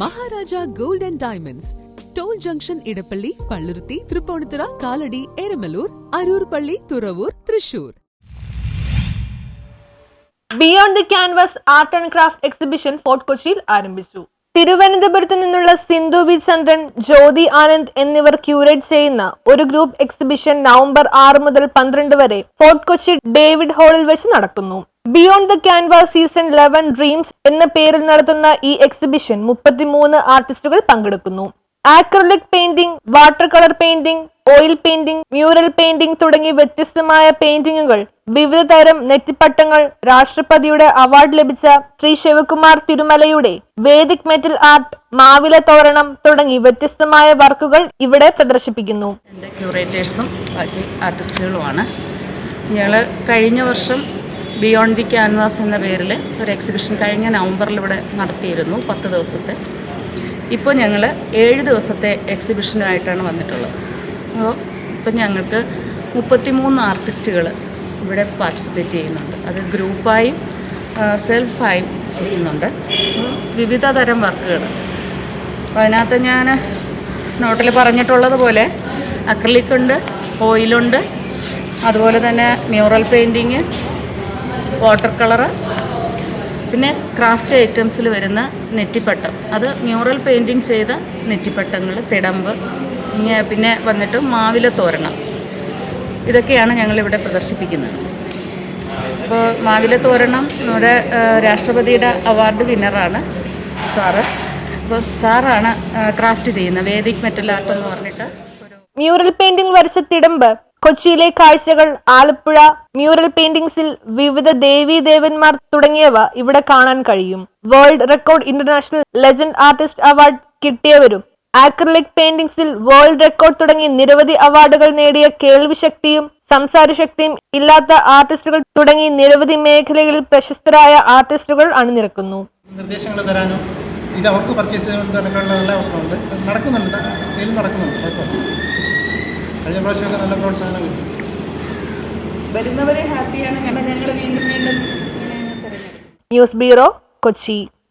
Maharaja gold and diamonds. Toll junction Edappally Palluruthy Tripunithura Kalady Eramalloor Aroor പള്ളി Thuravoor Thrissur. Beyond the canvas art and craft exhibition fort കൊച്ചിയിൽ ആരംഭിച്ചു. തിരുവനന്തപുരത്ത് നിന്നുള്ള Sindhu V Chandran Jyothi Anand എന്നിവർ curate ചെയ്യുന്ന ഒരു ഗ്രൂപ്പ് എക്സിബിഷൻ നവംബർ ആറ് മുതൽ പന്ത്രണ്ട് വരെ ഫോർട്ട് കൊച്ചി ഡേവിഡ് ഹാളിൽ വെച്ച് നടക്കുന്നു beyond the canvas season eleven dreams എന്ന പേരിൽ നടത്തുന്ന ഈ എക്സിബിഷൻ മുപ്പത്തിമൂന്ന് ആർട്ടിസ്റ്റുകൾ പങ്കെടുക്കുന്നു. Acrylic painting water colour painting oil painting mural painting തുടങ്ങി വ്യത്യസ്തമായ പെയിന്റിങ്ങുകൾ വിവിധ തരം നെറ്റിപ്പട്ടങ്ങൾ രാഷ്ട്രപതിയുടെ അവാർഡ് ലഭിച്ച ശ്രീ ശിവകുമാർ തിരുമലയുടെ വേദിക് മെറ്റൽ ആർട്ട് മാവില തോരണം തുടങ്ങി വ്യത്യസ്തമായ വർക്കുകൾ ഇവിടെ പ്രദർശിപ്പിക്കുന്നു. എന്റെ ക്യൂറേറ്റേഴ്സും ബാക്കി ആർട്ടിസ്റ്റുകളുമാണ് ഞങ്ങൾ കഴിഞ്ഞ വർഷം ബിയോണ്ട് ദി ക്യാൻവാസ് എന്ന പേരിൽ ഒരു എക്സിബിഷൻ കഴിഞ്ഞ നവംബറിൽ ഇവിടെ നടത്തിയിരുന്നു പത്ത് ദിവസത്തെ. ഇപ്പോൾ ഞങ്ങൾ ഏഴ് ദിവസത്തെ എക്സിബിഷനുമായിട്ടാണ് വന്നിട്ടുള്ളത്. അപ്പോൾ ഇപ്പം ഞങ്ങൾക്ക് മുപ്പത്തിമൂന്ന് ആർട്ടിസ്റ്റുകൾ ഇവിടെ പാർട്ടിസിപ്പേറ്റ് ചെയ്യുന്നുണ്ട്. അത് ഗ്രൂപ്പായും സെൽഫായും ചെയ്യുന്നുണ്ട്. വിവിധ തരം വർക്കുകൾ. അതിനകത്ത് ഞാൻ നോട്ടിൽ പറഞ്ഞിട്ടുള്ളത് പോലെ അക്രലിക് ഉണ്ട് ഓയിലുണ്ട് അതുപോലെ തന്നെ മ്യൂറൽ പെയിന്റിങ് വാട്ടർ കളറ് പിന്നെ ക്രാഫ്റ്റ് ഐറ്റംസിൽ വരുന്ന നെറ്റിപ്പട്ടം. അത് മ്യൂറൽ പെയിന്റിങ് ചെയ്ത നെറ്റിപ്പട്ടങ്ങൾ തിടമ്പ് ഇങ്ങനെ പിന്നെ വന്നിട്ട് മാവില തോരണം. ഇതൊക്കെയാണ് ഞങ്ങളിവിടെ പ്രദർശിപ്പിക്കുന്നത്. അപ്പോൾ മാവില തോരണം നമ്മുടെ രാഷ്ട്രപതിയുടെ അവാർഡ് വിന്നറാണ് സാറ്. അപ്പോൾ സാറാണ് ക്രാഫ്റ്റ് ചെയ്യുന്നത്. വേദിക് മെറ്റൽ ആർട്ട് എന്ന് പറഞ്ഞിട്ട് മ്യൂറൽ പെയിന്റിംഗ് വരച്ച തിടമ്പ് കൊച്ചിയിലെ കാഴ്ചകൾ ആലപ്പുഴ മ്യൂറൽ പെയിന്റിംഗ്സിൽ വിവിധ ദേവീ ദേവന്മാർ തുടങ്ങിയവ ഇവിടെ കാണാൻ കഴിയും. World record international legend artist award കിട്ടിയവരും acrylic പെയിന്റിംഗ്സിൽ വേൾഡ് റെക്കോർഡ് തുടങ്ങി നിരവധി അവാർഡുകൾ നേടിയ കേൾവിശക്തിയും സംസാരശക്തിയും ഇല്ലാത്ത ആർട്ടിസ്റ്റുകൾ തുടങ്ങി നിരവധി മേഖലകളിൽ പ്രശസ്തരായ ആർട്ടിസ്റ്റുകൾ അണിനിരക്കുന്നു. നിർദ്ദേശങ്ങൾ തരാനും ഇത് അവർക്ക് പർച്ചേസ് നല്ല അവസരമുണ്ട്. നടക്കുന്നുണ്ട്. സെയിൽ നടക്കുന്നുണ്ട്. കഴിഞ്ഞ പ്രാവശ്യമൊക്കെ നല്ല പ്രോത്സാഹനം കിട്ടി. വരുന്നവരെ ഹാപ്പിയാണ്. ഞങ്ങൾ വീണ്ടും വീണ്ടും ന്യൂസ് ബ്യൂറോ കൊച്ചി.